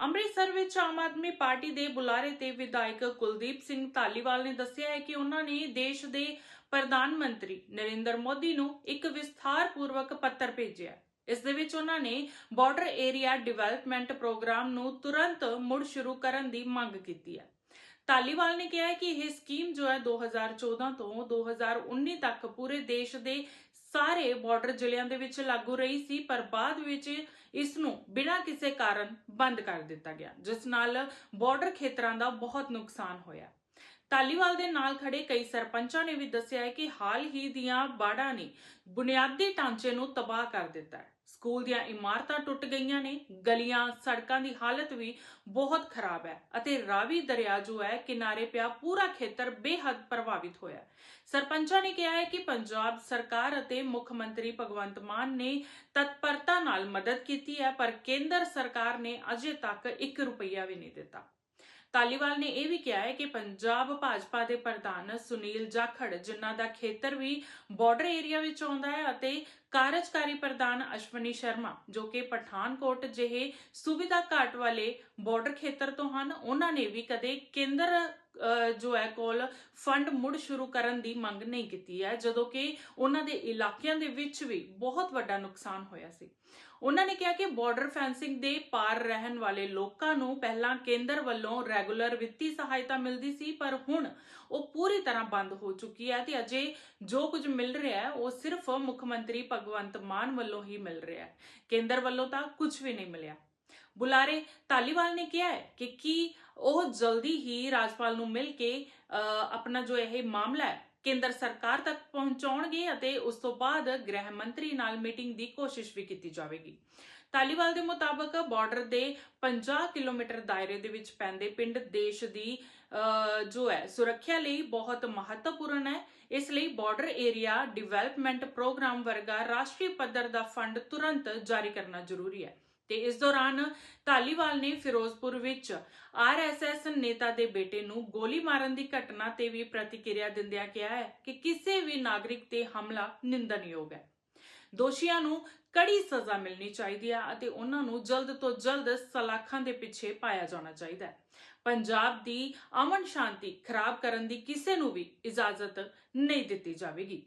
ਅੰਮ੍ਰਿਤਸਰ ਵਿੱਚ ਆਮ ਆਦਮੀ ਪਾਰਟੀ ਦੇ ਬੁਲਾਰੇ ਤੇ ਵਿਧਾਇਕ ਕੁਲਦੀਪ ਸਿੰਘ ਧਾਲੀਵਾਲ ਨੇ ਦੱਸਿਆ ਹੈ ਕਿ ਉਹਨਾਂ ਨੇ ਦੇਸ਼ ਦੇ ਪ੍ਰਧਾਨ ਮੰਤਰੀ ਨਰਿੰਦਰ ਮੋਦੀ ਨੂੰ ਇੱਕ ਵਿਸਥਾਰਪੂਰਵਕ ਪੱਤਰ ਭੇਜਿਆ ਇਸ ਦੇ ਵਿੱਚ ਉਹਨਾਂ ਨੇ ਬਾਰਡਰ ਏਰੀਆ ਡਿਵੈਲਪਮੈਂਟ ਪ੍ਰੋਗਰਾਮ ਨੂੰ ਤੁਰੰਤ ਮੁੜ ਸ਼ੁਰੂ ਕਰਨ ਦੀ ਮੰਗ ਕੀਤੀ ਹੈ। ਧਾਲੀਵਾਲ ਨੇ ਕਿਹਾ ਕਿ ਇਹ ਸਕੀਮ ਜੋ ਹੈ 2014 ਤੋਂ 2019 ਤੱਕ ਪੂਰੇ ਦੇਸ਼ ਦੇ ਸਾਰੇ ਬਾਰਡਰ ਜ਼ਿਲ੍ਹਿਆਂ ਦੇ ਵਿੱਚ ਲਾਗੂ ਰਹੀ ਸੀ, ਪਰ ਬਾਅਦ ਵਿੱਚ ਇਸ ਨੂੰ ਬਿਨਾਂ ਕਿਸੇ ਕਾਰਨ ਬੰਦ ਕਰ ਦਿੱਤਾ ਗਿਆ, ਜਿਸ ਨਾਲ ਬਾਰਡਰ ਖੇਤਰਾਂ ਦਾ ਬਹੁਤ ਨੁਕਸਾਨ ਹੋਇਆ। ਧਾਲੀਵਾਲ ਦੇ ਨਾਲ ਖੜੇ ਕਈ ਸਰਪੰਚਾਂ ਨੇ ਵੀ ਦੱਸਿਆ ਹੈ ਕਿ ਹਾਲ ਹੀ ਦੀਆਂ ਬਾੜਾਂ ਨੇ ਬੁਨਿਆਦੀ ਢਾਂਚੇ ਨੂੰ ਤਬਾਹ ਕਰ ਦਿੱਤਾ ਹੈ। ਸਕੂਲ ਦੀਆਂ ਇਮਾਰਤਾਂ ਟੁੱਟ ਗਈਆਂ ਨੇ, ਗਲੀਆਂ, ਸੜਕਾਂ ਦੀ ਹਾਲਤ ਵੀ ਬਹੁਤ ਖਰਾਬ ਹੈ ਅਤੇ ਰਾਵੀ ਦਰਿਆ ਜੋ ਹੈ, ਕਿਨਾਰੇ ਪਿਆ ਪੂਰਾ ਖੇਤਰ ਬੇਹੱਦ ਪ੍ਰਭਾਵਿਤ ਹੋਇਆ ਸਰਪੰਚਾਂ ਨੇ ਕਿਹਾ ਹੈ ਕਿ ਪੰਜਾਬ ਸਰਕਾਰ ਅਤੇ ਮੁੱਖ ਮੰਤਰੀ ਭਗਵੰਤ ਮਾਨ ਨੇ ਤਤਪਰਤਾ ਨਾਲ ਮਦਦ ਕੀਤੀ ਹੈ, ਪਰ ਕੇਂਦਰ ਸਰਕਾਰ ਨੇ ਅਜੇ ਤੱਕ 1 ਰੁਪਈਆ ਵੀ ਨਹੀਂ ਦਿੱਤਾ। ਤਾਲੀਵਾਲ ਨੇ ਇਹ ਵੀ ਕਿਹਾ ਹੈ ਕਿ ਪੰਜਾਬ ਭਾਜਪਾ ਦੇ ਪ੍ਰਧਾਨ ਸੁਨੀਲ ਜਾਖੜ, ਜਿਨ੍ਹਾਂ ਦਾ ਖੇਤਰ ਵੀ ਬਾਰਡਰ ਏਰੀਆ ਵਿੱਚ ਆਉਂਦਾ ਹੈ ਅਤੇ ਕਾਰਜਕਾਰੀ ਪ੍ਰਧਾਨ ਅਸ਼ਵਨੀ ਸ਼ਰਮਾ, ਜੋ ਕਿ ਪਠਾਨਕੋਟ ਜਿਹੇ ਸੁਵਿਧਾ ਘਾਟ ਵਾਲੇ ਬਾਰਡਰ ਖੇਤਰ ਤੋਂ ਹਨ, ਉਹਨਾਂ ਨੇ ਵੀ ਕਦੇ ਕੇਂਦਰ ਜੋ ਹੈ ਕੋਲ ਫੰਡ ਮੁੜ ਸ਼ੁਰੂ ਕਰਨ ਦੀ ਮੰਗ ਨਹੀਂ ਕੀਤੀ ਹੈ, ਜਦੋਂ ਕਿ ਉਹਨਾਂ ਦੇ ਇਲਾਕਿਆਂ ਦੇ ਵਿੱਚ ਵੀ ਬਹੁਤ ਵੱਡਾ ਨੁਕਸਾਨ ਹੋਇਆ ਸੀ। ਉਹਨਾਂ ਨੇ ਕਿਹਾ ਕਿ ਬਾਰਡਰ ਫੈਂਸਿੰਗ ਦੇ ਪਾਰ ਰਹਿਣ ਵਾਲੇ ਲੋਕਾਂ ਨੂੰ ਪਹਿਲਾਂ ਕੇਂਦਰ ਵੱਲੋਂ ਰੈਗੂਲਰ ਵਿੱਤੀ ਸਹਾਇਤਾ ਮਿਲਦੀ ਸੀ, ਪਰ ਹੁਣ ਉਹ ਪੂਰੀ ਤਰ੍ਹਾਂ ਬੰਦ ਹੋ ਚੁੱਕੀ ਹੈ ਤੇ ਅਜੇ ਜੋ ਕੁਝ ਮਿਲ ਰਿਹਾ ਹੈ, ਉਹ ਸਿਰਫ ਮੁੱਖ ਮੰਤਰੀ ਭਗਵੰਤ ਮਾਨ ਵੱਲੋਂ ਹੀ ਮਿਲ ਰਿਹਾ ਹੈ। ਕੇਂਦਰ ਵੱਲੋਂ ਤਾਂ ਕੁਝ ਵੀ ਨਹੀਂ ਮਿਲਿਆ। ਬੁਲਾਰੇ ਧਾਲੀਵਾਲ ਨੇ ਕਿਹਾ ਹੈ ਕਿ ਕੀ ਉਹ ਜਲਦੀ ਹੀ ਰਾਜਪਾਲ ਨੂੰ ਮਿਲ ਕੇ ਅ, ਆਪਣਾ ਜੋ ਇਹ ਮਾਮਲਾ ਹੈ ਕੇਂਦਰ ਸਰਕਾਰ ਤੱਕ ਪਹੁੰਚਾਉਣਗੇ ਅਤੇ ਉਸ ਤੋਂ ਬਾਅਦ ਗ੍ਰਹਿ ਮੰਤਰੀ ਨਾਲ ਮੀਟਿੰਗ ਦੀ ਕੋਸ਼ਿਸ਼ ਵੀ ਕੀਤੀ ਜਾਵੇਗੀ। ਤਾਲੀਵਾਲ ਦੇ ਮੁਤਾਬਕ ਬਾਰਡਰ ਦੇ 50 ਕਿਲੋਮੀਟਰ ਦਾਇਰੇ ਦੇ ਵਿੱਚ ਪੈਂਦੇ ਪਿੰਡ ਦੇਸ਼ ਦੀ ਜੋ ਹੈ, ਸੁਰੱਖਿਆ ਲਈ ਬਹੁਤ ਮਹੱਤਵਪੂਰਨ ਹੈ। ਇਸ ਲਈ ਬਾਰਡਰ ਏਰੀਆ ਡਿਵੈਲਪਮੈਂਟ ਪ੍ਰੋਗਰਾਮ ਵਰਗਾ ਰਾਸ਼ਟਰੀ ਪੱਧਰ ਦਾ ਫੰਡ ਤੁਰੰਤ ਜਾਰੀ ਕਰਨਾ ਜ਼ਰੂਰੀ ਹੈ। ਤੇ ਇਸ ਦੌਰਾਨ ਧਾਲੀਵਾਲ ਨੇ ਫਿਰੋਜ਼ਪੁਰ ਵਿੱਚ ਆਰਐਸਐਸ ਨੇਤਾ ਦੇ ਬੇਟੇ ਨੂੰ ਗੋਲੀ ਮਾਰਨ ਦੀ ਘਟਨਾ ਤੇ ਵੀ ਪ੍ਰਤੀਕਿਰਿਆ ਦਿੰਦਿਆਂ ਕਿਹਾ ਹੈ ਕਿ ਕਿਸੇ ਵੀ ਨਾਗਰਿਕ ਤੇ ਹਮਲਾ ਨਿੰਦਣਯੋਗ ਹੈ। ਦੋਸ਼ੀਆਂ ਨੂੰ ਕੜੀ ਸਜ਼ਾ ਮਿਲਣੀ ਚਾਹੀਦੀ ਹੈ ਅਤੇ ਉਹਨਾਂ ਨੂੰ ਜਲਦ ਤੋਂ ਜਲਦ ਸਲਾਖਾਂ ਦੇ ਪਿੱਛੇ ਪਾਇਆ ਜਾਣਾ ਚਾਹੀਦਾ ਹੈ। ਪੰਜਾਬ ਦੀ ਅਮਨ ਸ਼ਾਂਤੀ ਖਰਾਬ ਕਰਨ ਦੀ ਕਿਸੇ ਨੂੰ ਵੀ ਇਜਾਜ਼ਤ ਨਹੀਂ ਦਿੱਤੀ ਜਾਵੇਗੀ।